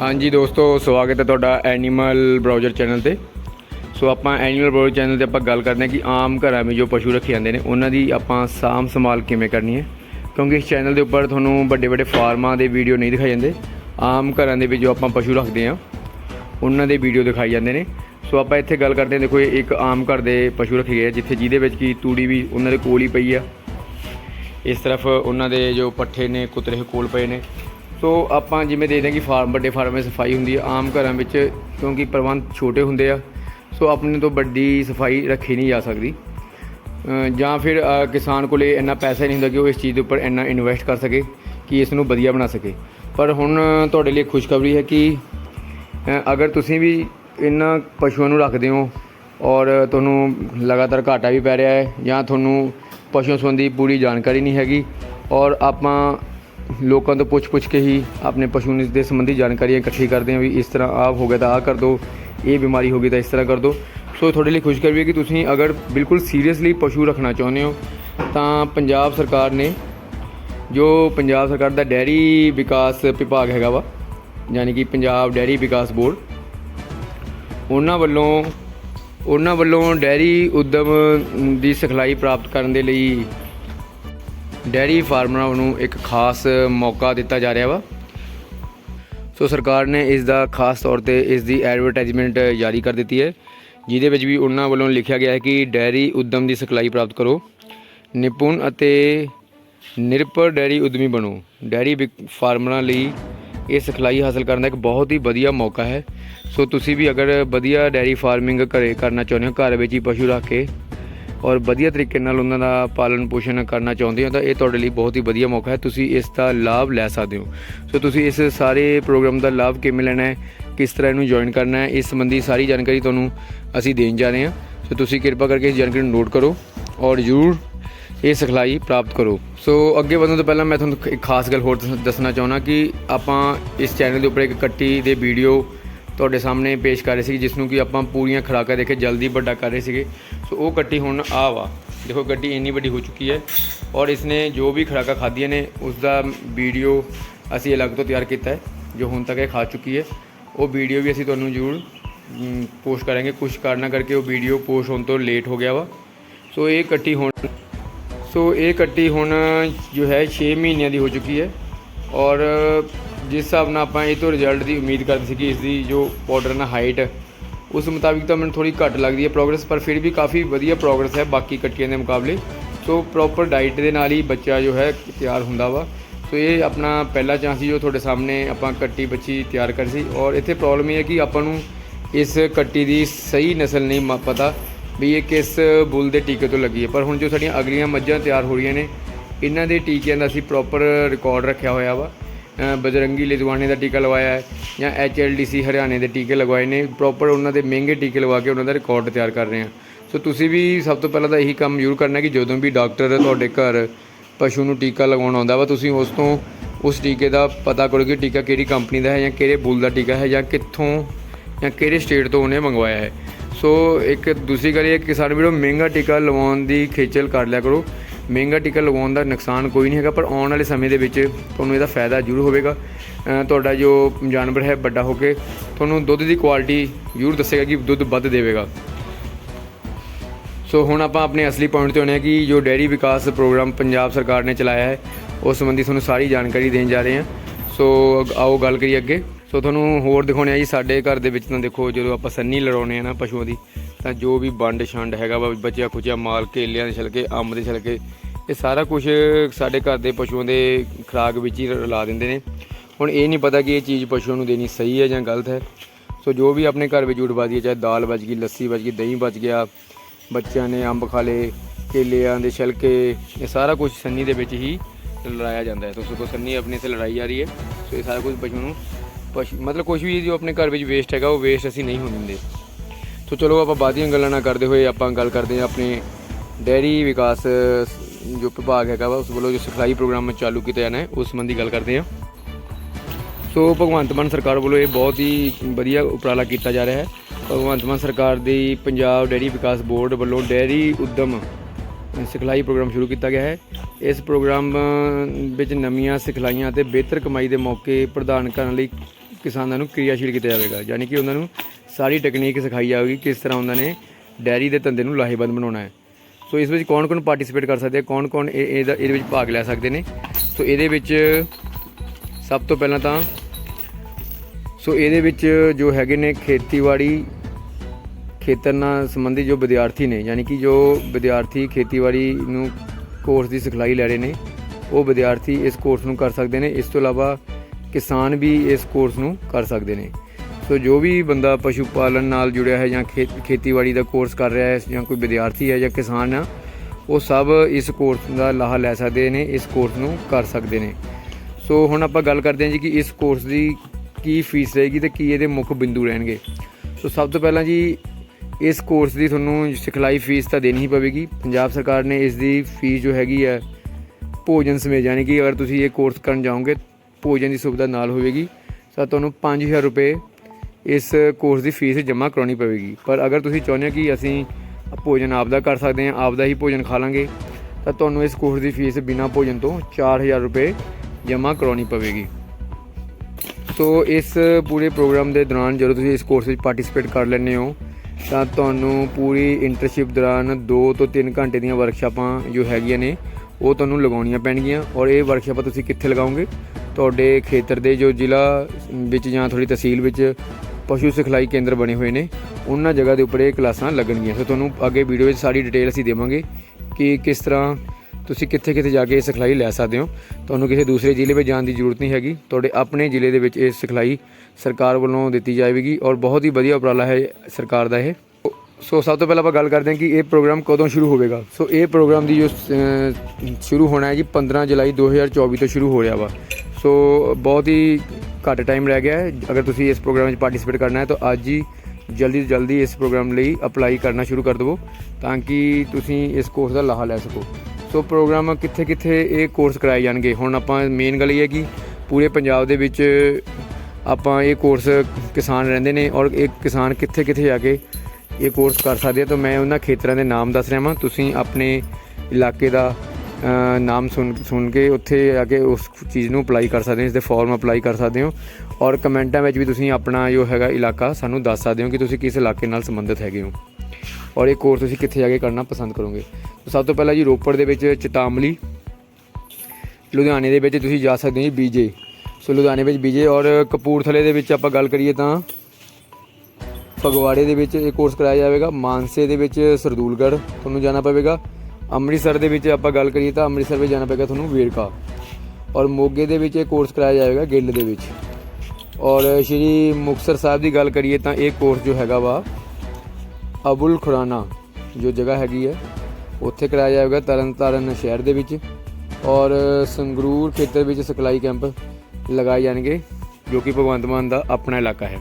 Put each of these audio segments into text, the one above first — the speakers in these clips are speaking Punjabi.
ਹਾਂਜੀ ਦੋਸਤੋ, ਸਵਾਗਤ ਹੈ ਤੁਹਾਡਾ ਐਨੀਮਲ ਬ੍ਰਾਊਜ਼ਰ ਚੈਨਲ ਤੇ। ਸੋ ਆਪਾਂ ਐਨੀਮਲ ਬ੍ਰਾਊਜ਼ਰ ਚੈਨਲ ਤੇ ਆਪਾਂ ਗੱਲ ਕਰਦੇ ਹਾਂ ਕਿ ਆਮ ਘਰਾਂ ਵਿੱਚ ਜੋ ਪਸ਼ੂ ਰੱਖੇ ਜਾਂਦੇ ਨੇ, ਉਹਨਾਂ ਦੀ ਆਪਾਂ ਸਾਂਭ ਸੰਭਾਲ ਕਿਵੇਂ ਕਰਨੀ ਹੈ। ਕਿਉਂਕਿ ਇਸ ਚੈਨਲ ਦੇ ਉੱਪਰ ਤੁਹਾਨੂੰ ਵੱਡੇ ਵੱਡੇ ਫਾਰਮਾਂ ਦੇ ਵੀਡੀਓ ਨਹੀਂ ਦਿਖਾਏ ਜਾਂਦੇ। ਆਮ ਘਰਾਂ ਦੇ ਵਿੱਚ ਜੋ ਆਪਾਂ ਪਸ਼ੂ ਰੱਖਦੇ ਹਾਂ, ਉਹਨਾਂ ਦੇ ਵੀਡੀਓ ਦਿਖਾਈ ਜਾਂਦੇ ਨੇ। ਸੋ ਆਪਾਂ ਇੱਥੇ ਗੱਲ ਕਰਦੇ ਹਾਂ, ਦੇਖੋ ਇਹ ਇੱਕ ਆਮ ਘਰ ਦੇ ਪਸ਼ੂ ਰੱਖੇ ਗਏ ਆ, ਜਿੱਥੇ ਜਿਹਦੇ ਵਿੱਚ ਕੀ ਤੂੜੀ ਵੀ ਉਹਨਾਂ ਦੇ ਕੋਲ ਹੀ ਪਈ ਆ। ਇਸ ਤਰਫ ਉਹਨਾਂ ਦੇ ਜੋ ਪੱਠੇ ਨੇ, ਕੁਤਰੇ ਕੋਲ ਪਏ ਨੇ। ਸੋ ਆਪਾਂ ਜਿਵੇਂ ਦੇਖਦੇ ਹਾਂ ਕਿ ਫਾਰਮ ਵੱਡੇ ਫਾਰਮ ਵਿੱਚ ਸਫ਼ਾਈ ਹੁੰਦੀ ਹੈ, ਆਮ ਘਰਾਂ ਵਿੱਚ ਕਿਉਂਕਿ ਪ੍ਰਬੰਧ ਛੋਟੇ ਹੁੰਦੇ ਆ, ਸੋ ਆਪਣੇ ਤੋਂ ਵੱਡੀ ਸਫ਼ਾਈ ਰੱਖੀ ਨਹੀਂ ਜਾ ਸਕਦੀ। ਜਾਂ ਫਿਰ ਕਿਸਾਨ ਕੋਲੇ ਇੰਨਾ ਪੈਸਾ ਨਹੀਂ ਹੁੰਦਾ ਕਿ ਉਹ ਇਸ ਚੀਜ਼ ਦੇ ਉੱਪਰ ਇੰਨਾ ਇਨਵੈਸਟ ਕਰ ਸਕੇ ਕਿ ਇਸ ਨੂੰ ਵਧੀਆ ਬਣਾ ਸਕੇ। ਪਰ ਹੁਣ ਤੁਹਾਡੇ ਲਈ ਖੁਸ਼ਖਬਰੀ ਹੈ ਕਿ ਅਗਰ ਤੁਸੀਂ ਵੀ ਇਹਨਾਂ ਪਸ਼ੂਆਂ ਨੂੰ ਰੱਖਦੇ ਹੋ ਔਰ ਤੁਹਾਨੂੰ ਲਗਾਤਾਰ ਘਾਟਾ ਵੀ ਪੈ ਰਿਹਾ ਹੈ ਜਾਂ ਤੁਹਾਨੂੰ ਪਸ਼ੂਆਂ ਸੰਬੰਧੀ ਪੂਰੀ ਜਾਣਕਾਰੀ ਨਹੀਂ ਹੈਗੀ ਔਰ ਆਪਾਂ ਲੋਕਾਂ ਤੋਂ ਪੁੱਛ-ਪੁੱਛ ਕੇ ਹੀ ਆਪਣੇ ਪਸ਼ੂ ਨ- ਦੇ ਸੰਬੰਧੀ ਜਾਣਕਾਰੀਆਂ ਇਕੱਠੀ ਕਰਦੇ ਹਾਂ ਵੀ ਇਸ ਤਰ੍ਹਾਂ ਆਹ ਹੋ ਗਿਆ ਤਾਂ ਆਹ ਕਰ ਦਿਓ ਇਹ ਬਿਮਾਰੀ ਹੋ ਗਈ ਤਾਂ ਇਸ ਤਰ੍ਹਾਂ ਕਰ ਦਿਓ ਸੋ ਤੁਹਾਡੇ ਲਈ ਖੁਸ਼ਖਬਰੀ ਹੈ ਕਿ ਤੁਸੀਂ ਅਗਰ ਬਿਲਕੁਲ ਸੀਰੀਅਸਲੀ ਪਸ਼ੂ ਰੱਖਣਾ ਚਾਹੁੰਦੇ ਹੋ, ਤਾਂ ਪੰਜਾਬ ਸਰਕਾਰ ਨੇ ਜੋ ਪੰਜਾਬ ਸਰਕਾਰ ਦਾ ਡੈਰੀ ਵਿਕਾਸ ਵਿਭਾਗ ਹੈਗਾ ਵਾ, ਯਾਨੀ ਕਿ ਪੰਜਾਬ ਡੈਰੀ ਵਿਕਾਸ ਬੋਰਡ, ਉਹਨਾਂ ਵੱਲੋਂ ਉਹਨਾਂ ਵੱਲੋਂ ਡੈਰੀ ਉਦਮ ਦੀ ਸਿਖਲਾਈ ਪ੍ਰਾਪਤ ਕਰਨ ਦੇ ਲਈ ਡੈਰੀ ਫਾਰਮਰਾਂ ਨੂੰ ਇੱਕ ਖਾਸ ਮੌਕਾ ਦਿੱਤਾ ਜਾ ਰਿਹਾ ਵਾ। ਸੋ ਸਰਕਾਰ ਨੇ ਇਸ ਦਾ ਖਾਸ ਤੌਰ ਤੇ ਇਸ ਦੀ ਐਡਵਰਟਾਈਜ਼ਮੈਂਟ ਜਾਰੀ ਕਰ ਦਿੱਤੀ ਹੈ। ਜਿਹਦੇ ਵਿੱਚ ਵੀ ਉਹਨਾਂ ਵੱਲੋਂ ਲਿਖਿਆ ਗਿਆ ਹੈ ਕਿ ਡੈਰੀ ਉਦਮ ਦੀ ਸਿਖਲਾਈ ਪ੍ਰਾਪਤ ਕਰੋ। ਨਿਪੁੰਨ ਅਤੇ ਨਿਰਭਰ ਡੈਰੀ ਉਦਮੀ ਬਣੋ। ਡੈਰੀ ਵਿਕ- ਫਾਰਮਰਾਂ ਲਈ ਇਹ ਸਿਖਲਾਈ ਹਾਸਲ ਕਰਨ ਦਾ ਇੱਕ ਬਹੁਤ ਹੀ ਵਧੀਆ ਮੌਕਾ ਹੈ। ਸੋ ਤੁਸੀਂ ਵੀ ਅਗਰ ਵਧੀਆ ਡੈਰੀ ਫਾਰਮਿੰਗ ਘਰੇ ਕਰਨਾ ਚਾਹੁੰਦੇ ਹੋ, ਘਰ ਵਿੱਚ ਹੀ ਪਸ਼ੂ ਰੱਖ ਕੇ ਔਰ ਵਧੀਆ ਤਰੀਕੇ ਨਾਲ ਉਹਨਾਂ ਦਾ ਪਾਲਣ ਪੋਸ਼ਣ ਕਰਨਾ ਚਾਹੁੰਦੇ ਹੋ ਤਾਂ ਇਹ ਤੁਹਾਡੇ ਲਈ ਬਹੁਤ ਹੀ ਵਧੀਆ ਮੌਕਾ ਹੈ। ਤੁਸੀਂ ਇਸ ਦਾ ਲਾਭ ਲੈ ਸਕਦੇ ਹੋ। ਸੋ ਤੁਸੀਂ ਇਸ ਸਾਰੇ ਪ੍ਰੋਗਰਾਮ ਦਾ ਲਾਭ ਕਿਵੇਂ ਲੈਣਾ ਹੈ, ਕਿਸ ਤਰ੍ਹਾਂ ਇਹਨੂੰ ਜੁਆਇਨ ਕਰਨਾ ਹੈ, ਇਸ ਸੰਬੰਧੀ ਸਾਰੀ ਜਾਣਕਾਰੀ ਤੁਹਾਨੂੰ ਅਸੀਂ ਦੇਣ ਜਾ ਰਹੇ ਹਾਂ। ਸੋ ਤੁਸੀਂ ਕਿਰਪਾ ਕਰਕੇ ਇਸ ਜਾਣਕਾਰੀ ਨੂੰ ਨੋਟ ਕਰੋ ਔਰ ਜ਼ਰੂਰ ਇਹ ਸਿਖਲਾਈ ਪ੍ਰਾਪਤ ਕਰੋ। ਸੋ ਅੱਗੇ ਵਧਣ ਤੋਂ ਪਹਿਲਾਂ ਮੈਂ ਤੁਹਾਨੂੰ ਇੱਕ ਖਾਸ ਗੱਲ ਹੋਰ ਦੱਸ- ਦੱਸਣਾ ਚਾਹੁੰਦਾ ਕਿ ਆਪਾਂ ਇਸ ਚੈਨਲ ਦੇ ਉੱਪਰ ਇੱਕ ਕੱਟੀ ਦੇ ਵੀਡੀਓ ਤੁਹਾਡੇ ਸਾਹਮਣੇ ਪੇਸ਼ ਕਰ ਰਹੇ ਸੀ ਜਿਸ ਨੂੰ ਕਿ ਆਪਾਂ ਪੂਰੀਆਂ ਖੁਰਾਕਾਂ ਦੇ ਕੇ ਜਲਦੀ ਵੱਡਾ ਕਰ ਰਹੇ ਸੀਗੇ। ਸੋ ਉਹ ਕੱਟੀ ਹੁਣ ਆ ਵਾ। ਦੇਖੋ, ਗੱਡੀ ਇੰਨੀ ਵੱਡੀ ਹੋ ਚੁੱਕੀ ਹੈ ਔਰ ਇਸਨੇ ਜੋ ਵੀ ਖੁਰਾਕਾਂ ਖਾਧੀਆਂ ਨੇ ਉਸ ਦਾ ਵੀਡੀਓ ਅਸੀਂ ਅਲੱਗ ਤੋਂ ਤਿਆਰ ਕੀਤਾ ਹੈ, ਜੋ ਹੁਣ ਤੱਕ ਇਹ ਖਾ ਚੁੱਕੀ ਹੈ। ਉਹ ਵੀਡੀਓ ਵੀ ਅਸੀਂ ਤੁਹਾਨੂੰ ਜ਼ਰੂਰ ਪੋਸਟ ਕਰਾਂਗੇ। ਕੁਝ ਕਾਰਨਾਂ ਕਰਕੇ ਉਹ ਵੀਡੀਓ ਪੋਸਟ ਹੋਣ ਤੋਂ ਲੇਟ ਹੋ ਗਿਆ ਵਾ। ਸੋ ਇਹ ਕੱਟੀ ਹੁਣ, ਸੋ ਇਹ ਕੱਟੀ ਹੁਣ ਜੋ ਹੈ 6 ਮਹੀਨਿਆਂ ਦੀ ਹੋ ਚੁੱਕੀ ਹੈ ਔਰ ਜਿਸ ਹਿਸਾਬ ਨਾਲ ਆਪਾਂ ਇਹ ਤੋਂ ਰਿਜ਼ਲਟ ਦੀ ਉਮੀਦ ਕਰਦੇ ਸੀ ਕਿ ਇਸ ਦੀ ਜੋ ਪਾਊਡਰ ਨਾਲ ਹਾਈਟ ਉਸ ਮੁਤਾਬਿਕ ਤਾਂ ਮੈਨੂੰ ਥੋੜੀ ਘੱਟ ਲੱਗਦੀ ਹੈ ਪ੍ਰੋਗਰੈਸ ਪਰ ਫਿਰ ਵੀ ਕਾਫੀ ਵਧੀਆ ਪ੍ਰੋਗਰੈਸ ਹੈ ਬਾਕੀ ਕੱਟੀਆਂ ਦੇ ਮੁਕਾਬਲੇ। ਸੋ ਪ੍ਰੋਪਰ ਡਾਈਟ ਦੇ ਨਾਲ ਹੀ ਬੱਚਾ ਜੋ ਹੈ ਤਿਆਰ ਹੁੰਦਾ ਵਾ। ਸੋ ਇਹ ਆਪਣਾ ਪਹਿਲਾ ਚਾਂਸ ਸੀ ਜੋ ਤੁਹਾਡੇ ਸਾਹਮਣੇ ਆਪਾਂ ਕੱਟੀ ਬੱਚੀ ਤਿਆਰ ਕਰ ਸੀ। ਔਰ ਇੱਥੇ ਪ੍ਰੋਬਲਮ ਇਹ ਹੈ ਕਿ ਆਪਾਂ ਨੂੰ ਇਸ ਕੱਟੀ ਦੀ ਸਹੀ ਨਸਲ ਨਹੀਂ ਮ- ਪਤਾ ਵੀ ਇਹ ਕਿਸ ਬੁੱਲ ਦੇ ਟੀਕੇ ਤੋਂ ਲੱਗੀ ਹੈ। ਪਰ ਹੁਣ ਜੋ ਸਾਡੀਆਂ ਅਗਲੀਆਂ ਮੱਝਾਂ ਤਿਆਰ ਹੋ ਰਹੀਆਂ ਨੇ, ਇਹਨਾਂ ਦੇ ਟੀਕਿਆਂ ਦਾ ਅਸੀਂ ਪ੍ਰੋਪਰ ਰਿਕਾਰਡ ਰੱਖਿਆ ਹੋਇਆ ਵਾ। ਬਜਰੰਗੀ ਲਿਦਵਾਨੇ ਦਾ ਟੀਕਾ ਲਵਾਇਆ ਹੈ ਜਾਂ ਐਚਐਲਡੀਸੀ ਹਰਿਆਣੇ ਦੇ ਟੀਕੇ ਲਗਵਾਏ ਨੇ। ਪ੍ਰੋਪਰ ਉਹਨਾਂ ਦੇ ਮਹਿੰਗੇ ਟੀਕੇ ਲਵਾ ਕੇ ਉਹਨਾਂ ਦਾ ਰਿਕਾਰਡ ਤਿਆਰ ਕਰ ਰਹੇ ਹਾਂ। ਸੋ ਤੁਸੀਂ ਵੀ ਸਭ ਤੋਂ ਪਹਿਲਾਂ ਤਾਂ ਇਹੀ ਕੰਮ ਜ਼ਰੂਰ ਕਰਨਾ ਕਿ ਜਦੋਂ ਵੀ ਡਾਕਟਰ ਤੁਹਾਡੇ ਘਰ ਪਸ਼ੂ ਨੂੰ ਟੀਕਾ ਲਗਾਉਣ ਆਉਂਦਾ ਵਾ, ਤੁਸੀਂ ਉਸ ਤੋਂ ਉਸ ਟੀਕੇ ਦਾ ਪਤਾ ਕਰੋ ਕਿ ਟੀਕਾ ਕਿਹੜੀ ਕੰਪਨੀ ਦਾ ਹੈ ਜਾਂ ਕਿਹੜੇ ਬੁੱਲ ਦਾ ਟੀਕਾ ਹੈ ਜਾਂ ਕਿੱਥੋਂ ਜਾਂ ਕਿਹੜੇ ਸਟੇਟ ਤੋਂ ਉਹਨੇ ਮੰਗਵਾਇਆ ਹੈ। ਸੋ ਇੱਕ ਦੂਸਰੀ ਗੱਲ ਇਹ ਹੈ ਕਿ ਸਾਨੂੰ ਵੀਰੋ ਮਹਿੰਗਾ ਟੀਕਾ ਲਵਾਉਣ ਦੀ ਖੇਚਲ ਕਰ ਲਿਆ ਕਰੋ। ਮਹਿੰਗਾ ਟੀਕਾ ਲਗਾਉਣ ਦਾ ਨੁਕਸਾਨ ਕੋਈ ਨਹੀਂ ਹੈਗਾ, ਪਰ ਆਉਣ ਵਾਲੇ ਸਮੇਂ ਦੇ ਵਿੱਚ ਤੁਹਾਨੂੰ ਇਹਦਾ ਫਾਇਦਾ ਜ਼ਰੂਰ ਹੋਵੇਗਾ। ਤੁਹਾਡਾ ਜੋ ਜਾਨਵਰ ਹੈ, ਵੱਡਾ ਹੋ ਕੇ ਤੁਹਾਨੂੰ ਦੁੱਧ ਦੀ ਕੁਆਲਿਟੀ ਜ਼ਰੂਰ ਦੱਸੇਗਾ ਕਿ ਦੁੱਧ ਵੱਧ ਦੇਵੇਗਾ। ਸੋ ਹੁਣ ਆਪਾਂ ਆਪਣੇ ਅਸਲੀ ਪੁਆਇੰਟ ਤੇ ਆਉਂਦੇ ਹਾਂ ਕਿ ਜੋ ਡੈਰੀ ਵਿਕਾਸ ਪ੍ਰੋਗਰਾਮ ਪੰਜਾਬ ਸਰਕਾਰ ਨੇ ਚਲਾਇਆ ਹੈ, ਉਸ ਸੰਬੰਧੀ ਤੁਹਾਨੂੰ ਸਾਰੀ ਜਾਣਕਾਰੀ ਦੇਣ ਜਾ ਰਹੇ ਹਾਂ। ਸੋ ਅਗ- ਆਓ ਗੱਲ ਕਰੀਏ ਅੱਗੇ। ਸੋ ਤੁਹਾਨੂੰ ਹੋਰ ਦਿਖਾਉਣੇ ਆ ਜੀ, ਸਾਡੇ ਘਰ ਦੇ ਵਿੱਚ ਤਾਂ ਦੇਖੋ ਜਦੋਂ ਆਪਾਂ ਸੰਨੀ ਲੜਾਉਣੇ ਆ ਨਾ ਪਸ਼ੂਆਂ ਦੀ, ਤਾਂ ਜੋ ਵੀ ਵੰਡ ਛੰਡ ਹੈਗਾ ਵਾ, ਬਚਿਆ ਖੁਚਿਆ ਮਾਲ, ਕੇਲਿਆਂ ਦੇ ਛਲਕੇ, ਅੰਬ ਦੇ ਛਲਕੇ ਇਹ ਸਾਰਾ ਕੁਝ ਸਾਡੇ ਘਰ ਦੇ ਪਸ਼ੂਆਂ ਦੇ ਖੁਰਾਕ ਵਿੱਚ ਹੀ ਰਲਾ ਦਿੰਦੇ ਨੇ। ਹੁਣ ਇਹ ਨਹੀਂ ਪਤਾ ਕਿ ਇਹ ਚੀਜ਼ ਪਸ਼ੂਆਂ ਨੂੰ ਦੇਣੀ ਸਹੀ ਹੈ ਜਾਂ ਗਲਤ ਹੈ। ਸੋ ਜੋ ਵੀ ਆਪਣੇ ਘਰ ਵਿੱਚ ਜੂੜ ਬਾਦੀ ਹੈ ਚਾਹੇ ਦਾਲ ਬਚ ਗਈ, ਲੱਸੀ ਬਚ ਗਈ, ਦਹੀਂ ਬਚ ਗਿਆ, ਬੱਚਿਆਂ ਨੇ ਅੰਬ ਖਾ ਲਏ, ਕੇਲਿਆਂ ਦੇ ਛਿਲਕੇ, ਇਹ ਸਾਰਾ ਕੁਝ ਸੰਨੀ ਦੇ ਵਿੱਚ ਹੀ ਲੜਾਇਆ ਜਾਂਦਾ ਹੈ। ਸੋ ਕੋ ਸੰਨੀ ਆਪਣੇ ਤੇ ਲੜਾਈ ਜਾ ਰਹੀ ਹੈ। ਸੋ ਇਹ ਸਾਰਾ ਕੁਝ ਪਸ਼ੂ ਨੂੰ, ਪਸ਼ੂ, ਮਤਲਬ ਕੁਝ ਵੀ ਜੋ ਆਪਣੇ ਘਰ ਵਿੱਚ ਵੇਸਟ ਹੈਗਾ, ਉਹ ਵੇਸਟ ਅਸੀਂ ਨਹੀਂ ਹੋਣ ਦਿੰਦੇ। ਸੋ ਚਲੋ ਆਪਾਂ ਬਾਦੀਆਂ ਗੱਲਾਂ ਨਾ ਕਰਦੇ ਹੋਏ ਆਪਾਂ ਗੱਲ ਕਰਦੇ ਹਾਂ ਆਪਣੇ ਡੈਰੀ ਵਿਕਾਸ ਜੋ ਵਿਭਾਗ ਹੈਗਾ ਵਾ, ਉਸ ਵੱਲੋਂ ਜੋ ਸਿਖਲਾਈ ਪ੍ਰੋਗਰਾਮ ਚਾਲੂ ਕੀਤਾ ਜਾਣਾ ਹੈ ਉਸ ਸੰਬੰਧੀ ਗੱਲ ਕਰਦੇ ਹਾਂ। ਸੋ ਭਗਵੰਤ ਮਾਨ ਸਰਕਾਰ ਵੱਲੋਂ ਇਹ ਬਹੁਤ ਹੀ ਵਧੀਆ ਉਪਰਾਲਾ ਕੀਤਾ ਜਾ ਰਿਹਾ ਹੈ। ਭਗਵੰਤ ਮਾਨ ਸਰਕਾਰ ਦੀ ਪੰਜਾਬ ਡੇਅਰੀ ਵਿਕਾਸ ਬੋਰਡ ਵੱਲੋਂ ਡੇਅਰੀ ਉਦਮ ਸਿਖਲਾਈ ਪ੍ਰੋਗਰਾਮ ਸ਼ੁਰੂ ਕੀਤਾ ਗਿਆ ਹੈ। ਇਸ ਪ੍ਰੋਗਰਾਮ ਵਿੱਚ ਨਵੀਆਂ ਸਿਖਲਾਈਆਂ ਅਤੇ ਬਿਹਤਰ ਕਮਾਈ ਦੇ ਮੌਕੇ ਪ੍ਰਦਾਨ ਕਰਨ ਲਈ ਕਿਸਾਨਾਂ ਨੂੰ ਕਿਰਿਆਸ਼ੀਲ ਕੀਤਾ ਜਾਵੇਗਾ। ਯਾਨੀ ਕਿ ਉਹਨਾਂ ਨੂੰ ਸਾਰੀ ਟੈਕਨੀਕ ਸਿਖਾਈ ਜਾਵੇਗੀ ਕਿਸ ਤਰ੍ਹਾਂ ਉਹਨਾਂ ਨੇ ਡੈਰੀ ਦੇ ਧੰਦੇ ਨੂੰ ਲਾਹੇਵੰਦ ਬਣਾਉਣਾ ਹੈ। ਸੋ ਇਸ ਵਿੱਚ ਕੌਣ-ਕੌਣ ਪਾਰਟਿਸਿਪੇਟ ਕਰ ਸਕਦੇ ਆ? ਕੌਣ-ਕੌਣ ਇਹ ਇਹਦਾ- ਇਹਦੇ ਵਿੱਚ ਭਾਗ ਲੈ ਸਕਦੇ ਨੇ? ਸੋ ਇਹਦੇ ਵਿੱਚ ਸਭ ਤੋਂ ਪਹਿਲਾਂ ਤਾਂ ਸੋ ਇਹਦੇ ਵਿੱਚ ਜੋ ਹੈਗੇ ਨੇ ਖੇਤੀਬਾੜੀ, ਖੇਤਰ ਨਾਲ ਸੰਬੰਧਿਤ ਜੋ ਵਿਦਿਆਰਥੀ ਨੇ, ਯਾਨੀ ਕਿ ਜੋ ਵਿਦਿਆਰਥੀ ਖੇਤੀਬਾੜੀ ਨੂੰ ਕੋਰਸ ਦੀ ਸਿਖਲਾਈ ਲੈ ਰਹੇ ਨੇ, ਉਹ ਵਿਦਿਆਰਥੀ ਇਸ ਕੋਰਸ ਨੂੰ ਕਰ ਸਕਦੇ ਨੇ। ਇਸ ਤੋਂ ਇਲਾਵਾ ਕਿਸਾਨ ਵੀ ਇਸ ਕੋਰਸ ਨੂੰ ਕਰ ਸਕਦੇ ਨੇ। ਸੋ ਜੋ ਵੀ ਬੰਦਾ ਪਸ਼ੂ ਪਾਲਣ ਨਾਲ ਜੁੜਿਆ ਹੈ ਜਾਂ ਖੇਤ ਖੇਤੀਬਾੜੀ ਦਾ ਕੋਰਸ ਕਰ ਰਿਹਾ ਹੈ ਜਾਂ ਕੋਈ ਵਿਦਿਆਰਥੀ ਹੈ ਜਾਂ ਕਿਸਾਨ ਆ ਉਹ ਸਭ ਇਸ ਕੋਰਸ ਦਾ ਲਾਹਾ ਲੈ ਸਕਦੇ ਨੇ, ਇਸ ਕੋਰਸ ਨੂੰ ਕਰ ਸਕਦੇ ਨੇ। ਸੋ ਹੁਣ ਆਪਾਂ ਗੱਲ ਕਰਦੇ ਹਾਂ ਜੀ ਕਿ ਇਸ ਕੋਰਸ ਦੀ ਕੀ ਫੀਸ ਰਹੇਗੀ ਤੇ ਕੀ ਇਹਦੇ ਮੁੱਖ ਬਿੰਦੂ ਰਹਿਣਗੇ। ਸੋ ਸਭ ਤੋਂ ਪਹਿਲਾਂ ਜੀ, ਇਸ ਕੋਰਸ ਦੀ ਤੁਹਾਨੂੰ ਸਿਖਲਾਈ ਫੀਸ ਤਾਂ ਦੇਣੀ ਹੀ ਪਵੇਗੀ। ਪੰਜਾਬ ਸਰਕਾਰ ਨੇ ਇਸ ਦੀ ਫੀਸ ਜੋ ਹੈਗੀ ਹੈ, ਭੋਜਨ ਸਮੇਤ ਯਾਨੀ ਕਿ ਅਗਰ ਤੁਸੀਂ ਇਹ ਕੋਰਸ ਕਰਨ ਜਾਓਗੇ, ਭੋਜਨ ਦੀ ਸੁਵਿਧਾ ਨਾਲ ਹੋਵੇਗੀ। ਤਾਂ ਤੁਹਾਨੂੰ 5000 ਰੁਪਏ ਇਸ ਕੋਰਸ ਦੀ ਫੀਸ ਜਮ੍ਹਾਂ ਕਰਾਉਣੀ ਪਵੇਗੀ। ਪਰ ਅਗਰ ਤੁਸੀਂ ਚਾਹੁੰਦੇ ਹੋ ਕਿ ਅਸੀਂ ਭੋਜਨ ਆਪਦਾ ਕਰ ਸਕਦੇ ਹਾਂ, ਆਪਦਾ ਹੀ ਭੋਜਨ ਖਾ ਲਾਂਗੇ, ਤਾਂ ਤੁਹਾਨੂੰ ਇਸ ਕੋਰਸ ਦੀ ਫੀਸ ਬਿਨਾਂ ਭੋਜਨ ਤੋਂ 4000 ਰੁਪਏ ਜਮ੍ਹਾਂ ਕਰਾਉਣੀ ਪਵੇਗੀ। ਸੋ ਇਸ ਪੂਰੇ ਪ੍ਰੋਗਰਾਮ ਦੇ ਦੌਰਾਨ ਜਦੋਂ ਤੁਸੀਂ ਇਸ ਕੋਰਸ ਵਿੱਚ ਪਾਰਟਿਸਿਪੇਟ ਕਰ ਲੈਂਦੇ ਹੋ, ਤਾਂ ਤੁਹਾਨੂੰ ਪੂਰੀ ਇੰਟਰਨਸ਼ਿਪ ਦੌਰਾਨ 2 ਤੋਂ 3 ਘੰਟੇ ਦੀਆਂ ਵਰਕਸ਼ਾਪਾਂ ਜੋ ਹੈਗੀਆਂ ਨੇ, ਉਹ ਤੁਹਾਨੂੰ ਲਗਾਉਣੀਆਂ ਪੈਣਗੀਆਂ। ਔਰ ਇਹ ਵਰਕਸ਼ਾਪਾਂ ਤੁਸੀਂ ਕਿੱਥੇ ਲਗਾਓਗੇ? ਤੁਹਾਡੇ ਖੇਤਰ ਦੇ ਜੋ ਜ਼ਿਲ੍ਹਾ ਵਿੱਚ ਜਾਂ ਤੁਹਾਡੀ ਤਹਿਸੀਲ ਵਿੱਚ ਪਸ਼ੂ ਸਿਖਲਾਈ ਕੇਂਦਰ ਬਣੇ ਹੋਏ ਨੇ। ਉਹਨਾਂ ਜਗ੍ਹਾ ਦੇ ਉੱਪਰ ਇਹ ਕਲਾਸਾਂ ਲੱਗਣਗੀਆਂ। ਸੋ ਤੁਹਾਨੂੰ ਅੱਗੇ ਵੀਡੀਓ ਵਿੱਚ ਸਾਰੀ ਡਿਟੇਲ ਅਸੀਂ ਦੇਵਾਂਗੇ ਕਿ ਕਿਸ ਤਰ੍ਹਾਂ ਤੁਸੀਂ ਕਿੱਥੇ ਕਿੱਥੇ ਜਾ ਕੇ ਇਹ ਸਿਖਲਾਈ ਲੈ ਸਕਦੇ ਹੋ। ਤੁਹਾਨੂੰ ਕਿਸੇ ਦੂਸਰੇ ਜ਼ਿਲ੍ਹੇ ਵਿੱਚ ਜਾਣ ਦੀ ਜ਼ਰੂਰਤ ਨਹੀਂ ਹੈਗੀ। ਤੁਹਾਡੇ ਆਪਣੇ ਜ਼ਿਲ੍ਹੇ ਦੇ ਵਿੱਚ ਇਹ ਸਿਖਲਾਈ ਸਰਕਾਰ ਵੱਲੋਂ ਦਿੱਤੀ ਜਾਵੇਗੀ ਔਰ ਬਹੁਤ ਹੀ ਵਧੀਆ ਉਪਰਾਲਾ ਹੈ ਸਰਕਾਰ ਦਾ ਇਹ। ਸੋ ਸਭ ਤੋਂ ਪਹਿਲਾਂ ਆਪਾਂ ਗੱਲ ਕਰਦੇ ਹਾਂ ਕਿ ਇਹ ਪ੍ਰੋਗਰਾਮ ਕਦੋਂ ਸ਼ੁਰੂ ਹੋਵੇਗਾ। ਸੋ ਇਹ ਪ੍ਰੋਗਰਾਮ ਦੀ ਜੋ ਸ਼ੁਰੂ ਹੋਣਾ ਹੈ ਜੀ 15 ਜੁਲਾਈ 2024 ਤੋਂ ਸ਼ੁਰੂ ਹੋ ਰਿਹਾ ਵਾ। ਸੋ ਬਹੁਤ ਹੀ ਘੱਟ ਟਾਈਮ ਰਹਿ ਗਿਆ ਹੈ। ਅਗਰ ਤੁਸੀਂ ਇਸ ਪ੍ਰੋਗਰਾਮ ਵਿੱਚ ਪਾਰਟਿਸਿਪੇਟ ਕਰਨਾ ਹੈ, ਤਾਂ ਅੱਜ ਹੀ ਜਲਦੀ ਤੋਂ ਜਲਦੀ ਇਸ ਪ੍ਰੋਗਰਾਮ ਲਈ ਅਪਲਾਈ ਕਰਨਾ ਸ਼ੁਰੂ ਕਰ ਦਿਵੋ, ਤਾਂ ਕਿ ਤੁਸੀਂ ਇਸ ਕੋਰਸ ਦਾ ਲਾਹਾ ਲੈ ਸਕੋ। ਸੋ ਪ੍ਰੋਗਰਾਮ ਕਿੱਥੇ ਕਿੱਥੇ ਇਹ ਕੋਰਸ ਕਰਾਏ ਜਾਣਗੇ? ਹੁਣ ਆਪਾਂ ਮੇਨ ਗੱਲ ਇਹ ਹੈ ਕਿ ਪੂਰੇ ਪੰਜਾਬ ਦੇ ਵਿੱਚ ਆਪਾਂ ਇਹ ਕੋਰਸ ਕਿਸਾਨ ਰਹਿੰਦੇ ਨੇ ਔਰ ਇਹ ਕਿਸਾਨ ਕਿੱਥੇ ਕਿੱਥੇ ਜਾ ਕੇ ਇਹ ਕੋਰਸ ਕਰ ਸਕਦੇ ਆ। ਤਾਂ ਮੈਂ ਉਹਨਾਂ ਖੇਤਰਾਂ ਦੇ ਨਾਮ ਦੱਸ ਰਿਹਾ ਹਾਂ ਤੁਸੀਂ ਆਪਣੇ ਇਲਾਕੇ ਦਾ ਨਾਮ ਸੁਣ ਸੁਣ ਕੇ ਉੱਥੇ ਆ ਕੇ ਉਸ ਚੀਜ਼ ਨੂੰ ਅਪਲਾਈ ਕਰ ਸਕਦੇ ਹੋ ਇਸ ਦੇ ਫਾਰਮ ਅਪਲਾਈ ਕਰ ਸਕਦੇ ਹੋ। ਔਰ ਕਮੈਂਟਾਂ ਵਿੱਚ ਵੀ ਤੁਸੀਂ ਆਪਣਾ ਜੋ ਹੈਗਾ ਇਲਾਕਾ ਸਾਨੂੰ ਦੱਸ ਸਕਦੇ ਹੋ ਕਿ ਤੁਸੀਂ ਕਿਸ ਇਲਾਕੇ ਨਾਲ ਸੰਬੰਧਿਤ ਹੈਗੇ ਹੋ। ਔਰ ਇਹ ਕੋਰਸ ਤੁਸੀਂ ਕਿੱਥੇ ਜਾ ਕੇ ਕਰਨਾ ਪਸੰਦ ਕਰੋਗੇ। ਸਭ ਤੋਂ ਪਹਿਲਾਂ ਜੀ ਰੋਪੜ ਦੇ ਵਿੱਚ ਚਤਾਮਲੀ, ਲੁਧਿਆਣੇ ਦੇ ਵਿੱਚ ਤੁਸੀਂ ਜਾ ਸਕਦੇ ਹੋ ਜੀ ਬੀਜੇ ਸੋ ਲੁਧਿਆਣੇ ਵਿੱਚ ਬੀਜੇ ਔਰ ਕਪੂਰਥਲੇ ਦੇ ਵਿੱਚ ਆਪਾਂ ਗੱਲ ਕਰੀਏ ਤਾਂ ਫਗਵਾੜੇ ਦੇ ਵਿੱਚ ਇਹ ਕੋਰਸ ਕਰਾਇਆ ਜਾਵੇਗਾ, ਮਾਨਸੇ ਦੇ ਵਿੱਚ ਸਰਦੂਲਗੜ੍ਹ, ਤੁਹਾਨੂੰ ਜਾਣਾ ਪਵੇਗਾ। ਅੰਮ੍ਰਿਤਸਰ ਦੇ ਵਿੱਚ ਆਪਾਂ ਗੱਲ ਕਰੀਏ ਤਾਂ ਅੰਮ੍ਰਿਤਸਰ ਵਿੱਚ ਜਾਣਾ ਪਏਗਾ ਤੁਹਾਨੂੰ ਵੇਰਕਾ। ਔਰ ਮੋਗੇ ਦੇ ਵਿੱਚ ਇਹ ਕੋਰਸ ਕਰਾਇਆ ਜਾਵੇਗਾ ਗਿੱਲ ਦੇ ਵਿੱਚ। ਔਰ ਸ਼੍ਰੀ ਮੁਕਤਸਰ ਸਾਹਿਬ ਦੀ ਗੱਲ ਕਰੀਏ ਤਾਂ ਇਹ ਕੋਰਸ ਜੋ ਹੈਗਾ ਵਾ, ਅਬੁਲ ਖੁਰਾਨਾ ਜੋ ਜਗ੍ਹਾ ਹੈਗੀ ਹੈ, ਉੱਥੇ ਕਰਾਇਆ ਜਾਵੇਗਾ ਤਰਨਤਾਰਨ ਸ਼ਹਿਰ ਦੇ ਵਿੱਚ। ਔਰ ਸੰਗਰੂਰ ਖੇਤਰ ਵਿੱਚ ਸਿਖਲਾਈ ਕੈਂਪ ਲਗਾਏ ਜਾਣਗੇ, ਜੋ ਕਿ ਭਗਵੰਤ ਮਾਨ ਦਾ ਆਪਣਾ ਇਲਾਕਾ ਹੈ।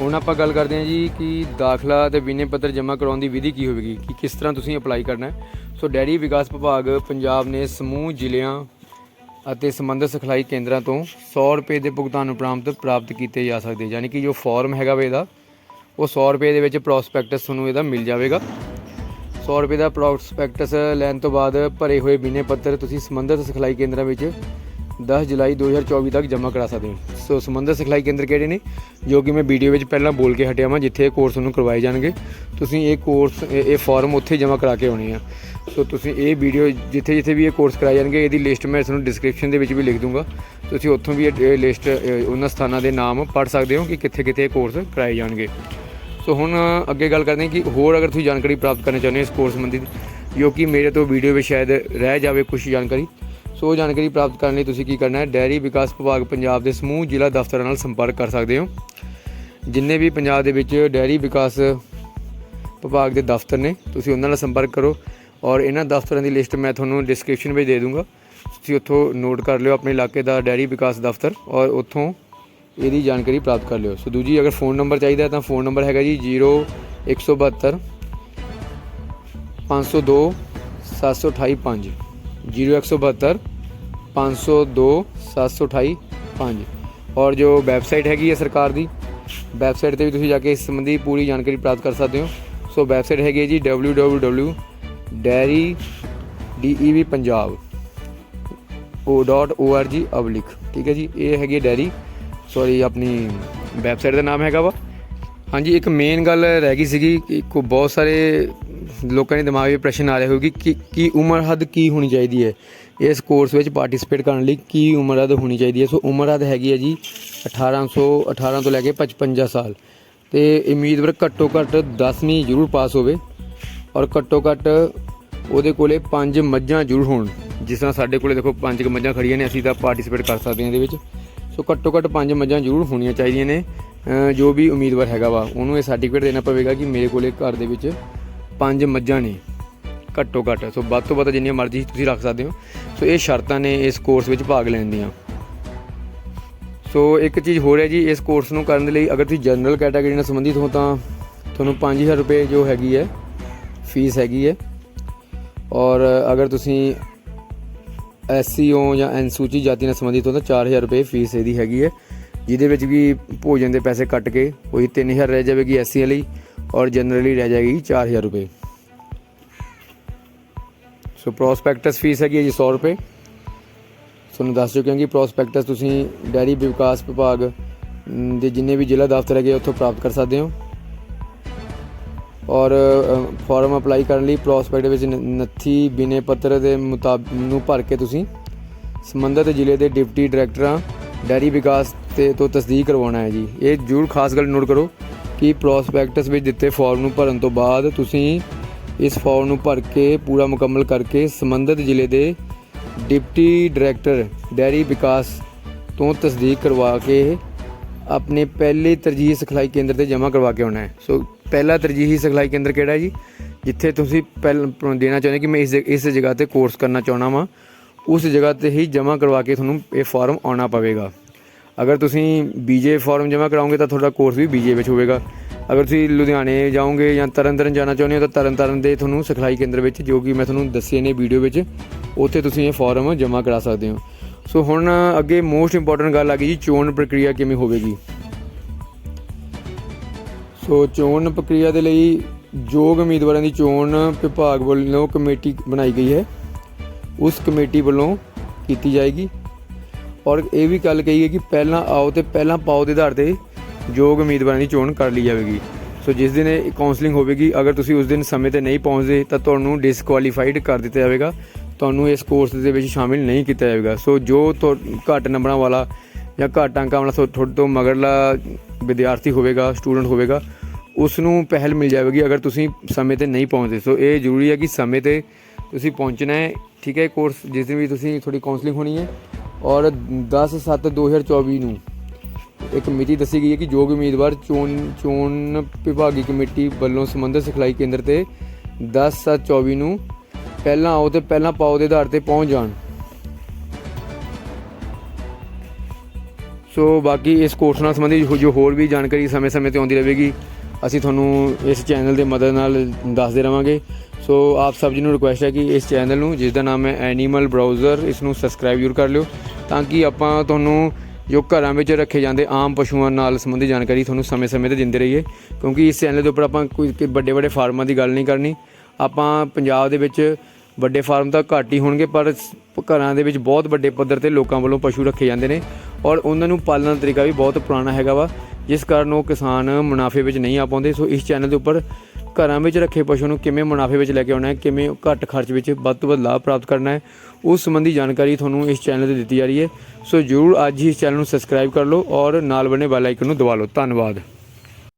ਹੁਣ ਆਪਾਂ ਗੱਲ ਕਰਦੇ ਹਾਂ ਜੀ ਕਿ ਦਾਖਲਾ ਤੇ ਬਿਨੇ ਪੱਤਰ ਜਮ੍ਹਾਂ ਕਰਾਉਣ ਦੀ ਵਿਧੀ ਕੀ ਹੋਵੇਗੀ? ਕਿ ਕਿਸ ਤਰ੍ਹਾਂ ਤੁਸੀਂ ਅਪਲਾਈ ਕਰਨਾ ਹੈ? ਸੋ ਡੈਰੀ ਵਿਕਾਸ ਵਿਭਾਗ ਪੰਜਾਬ ਨੇ ਸਮੂਹ ਜ਼ਿਲ੍ਹਿਆਂ ਅਤੇ ਸੰਬੰਧਿਤ ਸਿਖਲਾਈ ਕੇਂਦਰਾਂ ਤੋਂ 100 ਰੁਪਏ ਦੇ ਭੁਗਤਾਨ ਉਪਰਾਂਤ ਪ੍ਰਾਪਤ ਕੀਤੇ ਜਾ ਸਕਦੇ, ਯਾਨੀ ਕਿ ਜੋ ਫਾਰਮ ਹੈਗਾ ਵੇ ਇਹਦਾ, ਉਹ 100 ਰੁਪਏ ਦੇ ਵਿੱਚ ਪ੍ਰੋਸਪੈਕਟਸ ਤੁਹਾਨੂੰ ਇਹਦਾ ਮਿਲ ਜਾਵੇਗਾ। 100 ਰੁਪਏ ਦਾ ਪ੍ਰੋਸਪੈਕਟਸ ਲੈਣ ਤੋਂ ਬਾਅਦ ਭਰੇ ਹੋਏ ਬਿਨੇ ਪੱਤਰ ਤੁਸੀਂ ਸੰਬੰਧਿਤ ਸਿਖਲਾਈ ਕੇਂਦਰਾਂ ਵਿੱਚ 10 ਜੁਲਾਈ 2024 ਤੱਕ ਜਮ੍ਹਾਂ ਕਰਾ ਸਕਦੇ ਹੋ। ਸੋ ਸੰਬੰਧਿਤ ਸਿਖਲਾਈ ਕੇਂਦਰ ਕਿਹੜੇ ਨੇ? ਜੋ ਕਿ ਮੈਂ ਵੀਡੀਓ ਵਿੱਚ ਪਹਿਲਾਂ ਬੋਲ ਕੇ ਹਟਿਆ ਵਾਂ, ਜਿੱਥੇ ਇਹ ਕੋਰਸ ਤੁਹਾਨੂੰ ਕਰਵਾਏ ਜਾਣਗੇ। ਤੁਸੀਂ ਇਹ ਕੋਰਸ ਇਹ ਇਹ ਫਾਰਮ ਉੱਥੇ ਜਮ੍ਹਾਂ ਕਰਾ ਕੇ ਆਉਣੇ ਆ। ਸੋ ਤੁਸੀਂ ਇਹ ਵੀਡੀਓ ਜਿੱਥੇ ਜਿੱਥੇ ਵੀ ਇਹ ਕੋਰਸ ਕਰਾਏ ਜਾਣਗੇ, ਇਹਦੀ ਲਿਸਟ ਮੈਂ ਤੁਹਾਨੂੰ ਡਿਸਕ੍ਰਿਪਸ਼ਨ ਦੇ ਵਿੱਚ ਵੀ ਲਿਖ ਦੂੰਗਾ। ਤੁਸੀਂ ਉੱਥੋਂ ਵੀ ਇਹ ਲਿਸਟ ਉਹਨਾਂ ਸਥਾਨਾਂ ਦੇ ਨਾਮ ਪੜ੍ਹ ਸਕਦੇ ਹੋ ਕਿ ਕਿੱਥੇ ਕਿੱਥੇ ਇਹ ਕੋਰਸ ਕਰਾਏ ਜਾਣਗੇ। ਸੋ ਹੁਣ ਅੱਗੇ ਗੱਲ ਕਰਦੇ ਹਾਂ ਕਿ ਹੋਰ ਅਗਰ ਤੁਸੀਂ ਜਾਣਕਾਰੀ ਪ੍ਰਾਪਤ ਕਰਨਾ ਚਾਹੁੰਦੇ ਹੋ ਇਸ ਕੋਰਸ ਸੰਬੰਧੀ, ਜੋ ਕਿ ਮੇਰੇ ਤੋਂ ਵੀਡੀਓ ਵਿੱਚ ਸ਼ਾਇਦ ਰਹਿ ਜਾਵੇ ਕੁਝ ਜਾਣਕਾਰੀ ਸੋ ਉਹ ਜਾਣਕਾਰੀ ਪ੍ਰਾਪਤ ਕਰਨ ਲਈ ਤੁਸੀਂ ਕੀ ਕਰਨਾ ਹੈ? ਡੈਰੀ ਵਿਕਾਸ ਵਿਭਾਗ ਪੰਜਾਬ ਦੇ ਸਮੂਹ ਜ਼ਿਲ੍ਹਾ ਦਫ਼ਤਰਾਂ ਨਾਲ ਸੰਪਰਕ ਕਰ ਸਕਦੇ ਹੋ। ਜਿੰਨੇ ਵੀ ਪੰਜਾਬ ਦੇ ਵਿੱਚ ਡੈਰੀ ਵਿਕਾਸ ਵਿਭਾਗ ਦੇ ਦਫ਼ਤਰ ਨੇ, ਤੁਸੀਂ ਉਹਨਾਂ ਨਾਲ ਸੰਪਰਕ ਕਰੋ ਔਰ ਇਹਨਾਂ ਦਫ਼ਤਰਾਂ ਦੀ ਲਿਸਟ ਮੈਂ ਤੁਹਾਨੂੰ ਡਿਸਕ੍ਰਿਪਸ਼ਨ ਵਿੱਚ ਦੇ ਦੂੰਗਾ। ਤੁਸੀਂ ਉੱਥੋਂ ਨੋਟ ਕਰ ਲਿਓ ਆਪਣੇ ਇਲਾਕੇ ਦਾ ਡੈਰੀ ਵਿਕਾਸ ਦਫ਼ਤਰ ਔਰ ਉੱਥੋਂ ਇਹਦੀ ਜਾਣਕਾਰੀ ਪ੍ਰਾਪਤ ਕਰ ਲਿਓ। ਸੋ ਦੂਜੀ, ਅਗਰ ਫੋਨ ਨੰਬਰ ਚਾਹੀਦਾ ਤਾਂ ਫੋਨ ਨੰਬਰ ਹੈਗਾ ਜੀ 0172 502 7285 0172 502 7285 ਔਰ ਜੋ ਵੈਬਸਾਈਟ ਹੈਗੀ ਹੈ ਸਰਕਾਰ ਦੀ, ਵੈਬਸਾਈਟ ਤੇ ਵੀ ਤੁਸੀਂ ਜਾ ਕੇ ਇਸ ਸੰਬੰਧੀ ਪੂਰੀ ਜਾਣਕਾਰੀ ਪ੍ਰਾਪਤ ਕਰ ਸਕਦੇ ਹੋ। ਸੋ ਵੈਬਸਾਈਟ ਹੈਗੀ ਹੈ ਜੀ www.dairy dev punjab o.org ਅਬਲਿਕ ਠੀਕ ਹੈ ਜੀ, ਇਹ ਹੈਗੀ ਹੈ ਡੈਰੀ। ਸੌਰੀ ਆਪਣੀ ਵੈਬਸਾਈਟ ਦਾ ਨਾਮ ਹੈਗਾ ਵਾ। ਹਾਂਜੀ, ਇੱਕ ਮੇਨ ਗੱਲ ਰਹਿ ਗਈ ਸੀਗੀ ਕਿ ਕੋ ਬਹੁਤ ਸਾਰੇ ਲੋਕਾਂ ਦੇ ਦਿਮਾਗ ਵਿੱਚ ਪ੍ਰਸ਼ਨ ਆ ਰਿਹਾ ਹੋਊਗੀ ਕਿ ਕੀ ਉਮਰ ਹੱਦ ਕੀ ਹੋਣੀ ਚਾਹੀਦੀ ਹੈ? ਇਸ ਕੋਰਸ ਵਿੱਚ ਪਾਰਟਿਸਿਪੇਟ ਕਰਨ ਲਈ ਕੀ ਉਮਰ ਹੱਦ ਹੋਣੀ ਚਾਹੀਦੀ ਹੈ? ਸੋ ਉਮਰ ਹੱਦ ਹੈਗੀ ਹੈ ਜੀ 1800 18 ਤੋਂ ਲੈ ਕੇ 55 ਸਾਲ। ਤੇ ਉਮੀਦਵਾਰ ਘੱਟੋ ਘੱਟ 10ਵੀਂ ਜ਼ਰੂਰ ਪਾਸ ਹੋਵੇ ਔਰ ਘੱਟੋ ਘੱਟ ਉਹਦੇ ਕੋਲੇ ਪੰਜ ਮੱਝਾਂ ਜ਼ਰੂਰ ਹੋਣ। ਜਿਸ ਤਰ੍ਹਾਂ ਸਾਡੇ ਕੋਲੇ ਦੇਖੋ ਪੰਜ ਕੁ ਮੱਝਾਂ ਖੜੀਆਂ ਨੇ, ਅਸੀਂ ਤਾਂ ਪਾਰਟਿਸਿਪੇਟ ਕਰ ਸਕਦੇ ਹਾਂ ਇਹਦੇ ਵਿੱਚ। ਸੋ ਘੱਟੋ ਘੱਟ ਪੰਜ ਮੱਝਾਂ ਜ਼ਰੂਰ ਹੋਣੀਆਂ ਚਾਹੀਦੀਆਂ ਨੇ। ਜੋ ਵੀ ਉਮੀਦਵਾਰ ਹੈਗਾ ਵਾ, ਉਹਨੂੰ ਇਹ ਸਰਟੀਫਿਕੇਟ ਦੇਣਾ ਪਵੇਗਾ ਕਿ ਮੇਰੇ ਕੋਲੇ ਘਰ ਦੇ ਵਿੱਚ ਪੰਜ ਮੱਝਾਂ ਨੇ ਘੱਟੋ ਘੱਟ, ਸੋ ਵੱਧ ਤੋਂ ਵੱਧ ਜਿੰਨੀਆਂ ਮਰਜ਼ੀ ਤੁਸੀਂ ਰੱਖ ਸਕਦੇ ਹੋ। ਸੋ ਇਹ ਸ਼ਰਤਾਂ ਨੇ ਇਸ ਕੋਰਸ ਵਿੱਚ ਭਾਗ ਲੈਣ ਦੀਆਂ। ਸੋ ਇੱਕ ਚੀਜ਼ ਹੋਰ ਹੈ ਜੀ, ਇਸ ਕੋਰਸ ਨੂੰ ਕਰਨ ਦੇ ਲਈ ਅਗਰ ਤੁਸੀਂ ਜਨਰਲ ਕੈਟਾਗਰੀ ਨਾਲ ਸੰਬੰਧਿਤ ਹੋ ਤਾਂ ਤੁਹਾਨੂੰ 5000 ਰੁਪਏ ਜੋ ਹੈਗੀ ਹੈ ਫੀਸ ਹੈਗੀ ਹੈ। ਔਰ ਅਗਰ ਤੁਸੀਂ ਐਸਸੀ ਹੋ ਜਾਂ ਅਨੁਸੂਚਿਤ ਜਾਤੀ ਨਾਲ ਸੰਬੰਧਿਤ ਹੋ ਤਾਂ 4000 ਰੁਪਏ ਫੀਸ ਇਹਦੀ ਹੈਗੀ ਹੈ। ਜਿਹਦੇ ਵਿੱਚ ਵੀ ਭੋਜਨ ਦੇ ਪੈਸੇ ਕੱਟ ਕੇ ਉਹੀ 3000 ਰਹਿ ਜਾਵੇਗੀ ਐਸਸੀ ਲਈ ਔਰ ਜਨਰਲੀ ਰਹਿ ਜਾਏਗੀ 4000 ਰੁਪਏ। ਸੋ ਪ੍ਰੋਸਪੈਕਟਸ ਫੀਸ ਹੈਗੀ ਹੈ ਜੀ 100 ਰੁਪਏ। ਤੁਹਾਨੂੰ ਦੱਸ ਚੁੱਕਿਆ ਕਿ ਪ੍ਰੋਸਪੈਕਟਸ ਤੁਸੀਂ ਡੈਰੀ ਵਿਕਾਸ ਵਿਭਾਗ ਦੇ ਜਿੰਨੇ ਵੀ ਜ਼ਿਲ੍ਹਾ ਦਫ਼ਤਰ ਹੈਗੇ ਉੱਥੋਂ ਪ੍ਰਾਪਤ ਕਰ ਸਕਦੇ ਹੋ। ਔਰ ਫਾਰਮ ਅਪਲਾਈ ਕਰਨ ਲਈ ਪ੍ਰੋਸਪੈਕਟ ਵਿੱਚ ਨੱਥੀ ਬਿਨੇ ਪੱਤਰ ਦੇ ਮੁਤਾਬਕ ਨੂੰ ਭਰ ਕੇ ਤੁਸੀਂ ਸੰਬੰਧਿਤ ਜ਼ਿਲ੍ਹੇ ਦੇ ਡਿਪਟੀ ਡਾਇਰੈਕਟਰਾਂ ਡੈਰੀ ਵਿਕਾਸ ਤੇ ਤੋਂ ਤਸਦੀਕ ਕਰਵਾਉਣਾ ਹੈ ਜੀ। ਇਹ ਜ਼ਰੂਰ ਖਾਸ ਗੱਲ ਨੋਟ ਕਰੋ ਕਿ ਪ੍ਰੋਸਪੈਕਟਸ ਵਿੱਚ ਦਿੱਤੇ ਫਾਰਮ ਨੂੰ ਭਰਨ ਤੋਂ ਬਾਅਦ ਤੁਸੀਂ ਇਸ ਫਾਰਮ ਨੂੰ ਭਰ ਕੇ ਪੂਰਾ ਮੁਕੰਮਲ ਕਰਕੇ ਸੰਬੰਧਿਤ ਜ਼ਿਲ੍ਹੇ ਦੇ ਡਿਪਟੀ ਡਾਇਰੈਕਟਰ ਡੈਰੀ ਵਿਕਾਸ ਤੋਂ ਤਸਦੀਕ ਕਰਵਾ ਕੇ ਆਪਣੇ ਪਹਿਲੇ ਤਰਜੀਹੀ ਸਿਖਲਾਈ ਕੇਂਦਰ ਤੇ ਜਮ੍ਹਾਂ ਕਰਵਾ ਕੇ ਆਉਣਾ ਹੈ। ਸੋ ਪਹਿਲਾ ਤਰਜੀਹੀ ਸਿਖਲਾਈ ਕੇਂਦਰ ਕਿਹੜਾ ਹੈ ਜੀ? ਜਿੱਥੇ ਤੁਸੀਂ ਪਹਿਲ ਦੇਣਾ ਚਾਹੁੰਦੇ ਕਿ ਮੈਂ ਇਸ ਜਗ- ਇਸ ਜਗ੍ਹਾ ਤੇ ਕੋਰਸ ਕਰਨਾ ਚਾਹਣਾ ਵਾਂ। ਉਸ ਜਗ੍ਹਾ ਤੇ ਹੀ ਜਮ੍ਹਾਂ ਕਰਵਾ ਕੇ ਤੁਹਾਨੂੰ ਇਹ ਫਾਰਮ ਆਉਣਾ ਪਵੇਗਾ। ਅਗਰ ਤੁਸੀਂ ਬੀਜੇ ਫਾਰਮ ਜਮ੍ਹਾਂ ਕਰਾਓਗੇ ਤਾਂ ਤੁਹਾਡਾ ਕੋਰਸ ਵੀ ਬੀਜੇ ਵਿੱਚ ਹੋਵੇਗਾ। ਅਗਰ ਤੁਸੀਂ ਲੁਧਿਆਣੇ ਜਾਓਗੇ ਜਾਂ ਤਰਨਤਾਰਨ ਜਾਣਾ ਚਾਹੁੰਦੇ ਹੋ ਤਾਂ ਤਰਨਤਾਰਨ ਦੇ ਤੁਹਾਨੂੰ ਸਿਖਲਾਈ ਕੇਂਦਰ ਵਿੱਚ ਜੋ ਕਿ ਮੈਂ ਤੁਹਾਨੂੰ ਦੱਸੇ ਨੇ ਵੀਡੀਓ ਵਿੱਚ, ਉੱਥੇ ਤੁਸੀਂ ਇਹ ਫਾਰਮ ਜਮ੍ਹਾਂ ਕਰਾ ਸਕਦੇ ਹੋ। ਸੋ ਹੁਣ ਅੱਗੇ ਮੋਸਟ ਇੰਪੋਰਟੈਂਟ ਗੱਲ ਆ ਗਈ ਜੀ, ਚੋਣ ਪ੍ਰਕਿਰਿਆ ਕਿਵੇਂ ਹੋਵੇਗੀ। ਸੋ ਚੋਣ ਪ੍ਰਕਿਰਿਆ ਦੇ ਲਈ ਯੋਗ ਉਮੀਦਵਾਰਾਂ ਦੀ ਚੋਣ ਵਿਭਾਗ ਵੱਲੋਂ ਕਮੇਟੀ ਬਣਾਈ ਗਈ ਹੈ। ਉਸ ਕਮੇਟੀ ਵੱਲੋਂ ਕੀਤੀ ਜਾਏਗੀ। ਔਰ ਇਹ ਵੀ ਗੱਲ ਕਹੀ ਹੈ ਕਿ ਪਹਿਲਾਂ ਆਓ ਤੇ ਪਹਿਲਾਂ ਪਾਓ ਦੇ ਆਧਾਰ ਤੇ ਯੋਗ ਉਮੀਦਵਾਰਾਂ ਦੀ ਚੋਣ ਕਰ ਲਈ ਜਾਵੇਗੀ। ਸੋ ਜਿਸ ਦਿਨ ਇਹ ਕਾਉਂਸਲਿੰਗ ਹੋਵੇਗੀ, ਅਗਰ ਤੁਸੀਂ ਉਸ ਦਿਨ ਸਮੇਂ ਤੇ ਨਹੀਂ ਪਹੁੰਚਦੇ, ਤਾਂ ਤੁਹਾਨੂੰ ਡਿਸਕੁਆਲੀਫਾਈਡ ਕਰ ਦਿੱਤਾ ਜਾਵੇਗਾ। ਤੁਹਾਨੂੰ ਇਸ ਕੋਰਸ ਦੇ ਵਿੱਚ ਸ਼ਾਮਿਲ ਨਹੀਂ ਕੀਤਾ ਜਾਵੇਗਾ। ਸੋ ਜੋ ਤੁਹਾ- ਘੱਟ ਨੰਬਰਾਂ ਵਾਲਾ ਜਾਂ ਘੱਟ ਅੰਕਾਂ ਵਾਲਾ ਤੁਹਾਡੇ ਤੋਂ ਮਗਰਲਾ ਵਿਦਿਆਰਥੀ ਹੋਵੇਗਾ ਸਟੂਡੈਂਟ ਹੋਵੇਗਾ ਉਸ ਨੂੰ ਪਹਿਲ ਮਿਲ ਜਾਵੇਗੀ ਅਗਰ ਤੁਸੀਂ ਸਮੇਂ ਤੇ ਨਹੀਂ ਪਹੁੰਚਦੇ। ਸੋ ਇਹ ਜ਼ਰੂਰੀ ਹੈ ਕਿ ਸਮੇਂ ਤੇ ਤੁਸੀਂ ਪਹੁੰਚਣਾ ਹੈ, ਠੀਕ ਹੈ ਕੋਰਸ ਜਿਸ ਦਿਨ ਵੀ ਤੁਸੀਂ ਤੁਹਾਡੀ ਕਾਉਂਸਲਿੰਗ ਹੋਣੀ ਹੈ ਔਰ 10 7 2024 ਨੂੰ ਇੱਕ ਮਿਤੀ ਦੱਸੀ ਗਈ ਹੈ ਕਿ ਯੋਗ ਉਮੀਦਵਾਰ ਚੋਣ ਚੋਣ ਵਿਭਾਗੀ ਕਮੇਟੀ ਵੱਲੋਂ ਸੰਬੰਧਿਤ ਸਿਖਲਾਈ ਕੇਂਦਰ ਤੇ 10 7 24 ਨੂੰ ਪਹਿਲਾਂ ਆਓ ਤੇ ਪਹਿਲਾਂ ਪਾਓ ਦੇ ਆਧਾਰ ਤੇ ਪਹੁੰਚ ਜਾਣ। ਸੋ ਬਾਕੀ ਇਸ ਕੋਰਸ ਨਾਲ ਸੰਬੰਧਿਤ ਜੋ- ਹੋਰ ਵੀ ਜਾਣਕਾਰੀ ਸਮੇਂ-ਸਮੇਂ ਤੇ ਆਉਂਦੀ ਰਹੇਗੀ, ਅਸੀਂ ਤੁਹਾਨੂੰ ਇਸ ਚੈਨਲ ਦੇ ਮਦਦ ਨਾਲ ਦੱਸਦੇ ਰਵਾਂਗੇ। ਸੋ ਆਪ ਸਭ ਜੀ ਨੂੰ ਰਿਕੁਐਸਟ ਹੈ ਕਿ ਇਸ ਚੈਨਲ ਨੂੰ ਜਿਸ ਦਾ ਨਾਮ ਹੈ ਐਨੀਮਲ ਬਰਾਊਜ਼ਰ ਇਸ ਨੂੰ ਸਬਸਕ੍ਰਾਈਬ ਜ਼ਰੂਰ ਕਰ ਲਿਓ ਤਾਂ ਕਿ ਆਪਾਂ ਤੁਹਾਨੂੰ ਜੋ ਘਰਾਂ ਵਿੱਚ ਰੱਖੇ ਜਾਂਦੇ ਆਮ ਪਸ਼ੂਆਂ ਨਾਲ ਸੰਬੰਧਿਤ ਜਾਣਕਾਰੀ ਤੁਹਾਨੂੰ ਸਮੇਂ-ਸਮੇਂ ਤੇ ਦਿੰਦੇ ਰਹੀਏ ਕਿਉਂਕਿ ਇਸ ਚੈਨਲ ਦੇ ਉੱਪਰ ਆਪਾਂ ਕੋਈ ਵੱਡੇ ਵੱਡੇ ਫਾਰਮਾਂ ਦੀ ਗੱਲ ਨਹੀਂ ਕਰਨੀ ਆਪਾਂ ਪੰਜਾਬ ਦੇ ਵਿੱਚ ਵੱਡੇ ਫਾਰਮ ਤਾਂ ਘੱਟ ਹੀ ਹੋਣਗੇ ਪਰ ਘਰਾਂ ਦੇ ਵਿੱਚ ਬਹੁਤ ਵੱਡੇ ਪੱਧਰ ਤੇ ਲੋਕਾਂ ਵੱਲੋਂ ਪਸ਼ੂ ਰੱਖੇ ਜਾਂਦੇ ਨੇ ਔਰ ਉਹਨਾਂ ਨੂੰ ਪਾਲਣ ਦਾ ਤਰੀਕਾ ਵੀ ਬਹੁਤ ਪੁਰਾਣਾ ਹੈਗਾ ਵਾ ਜਿਸ ਕਾਰਨ ਉਹ ਕਿਸਾਨ ਮੁਨਾਫੇ ਵਿੱਚ ਨਹੀਂ ਆ ਪਾਉਂਦੇ ਸੋ ਇਸ ਚੈਨਲ ਦੇ ਉੱਪਰ ਘਰਾਂ ਵਿੱਚ ਰੱਖੇ ਪਸ਼ੂ ਨੂੰ ਕਿਵੇਂ ਮੁਨਾਫੇ ਵਿੱਚ ਲੈ ਕੇ ਆਉਣਾ ਹੈ, ਕਿਵੇਂ ਘੱਟ ਖਰਚ ਵਿੱਚ ਵੱਧ ਤੋਂ ਵੱਧ ਲਾਭ ਪ੍ਰਾਪਤ ਕਰਨਾ ਹੈ, ਉਸ ਸੰਬੰਧੀ ਜਾਣਕਾਰੀ ਤੁਹਾਨੂੰ ਇਸ ਚੈਨਲ ਤੇ ਦਿੱਤੀ ਜਾ ਰਹੀ ਹੈ। ਸੋ ਜਰੂਰ ਅੱਜ ਹੀ ਇਸ ਚੈਨਲ ਨੂੰ ਸਬਸਕ੍ਰਾਈਬ ਕਰ ਲਓ ਔਰ ਨਾਲ ਬਣੇ ਬੈਲ ਆਈਕਨ ਨੂੰ ਦਬਾ ਲਓ। ਧੰਨਵਾਦ।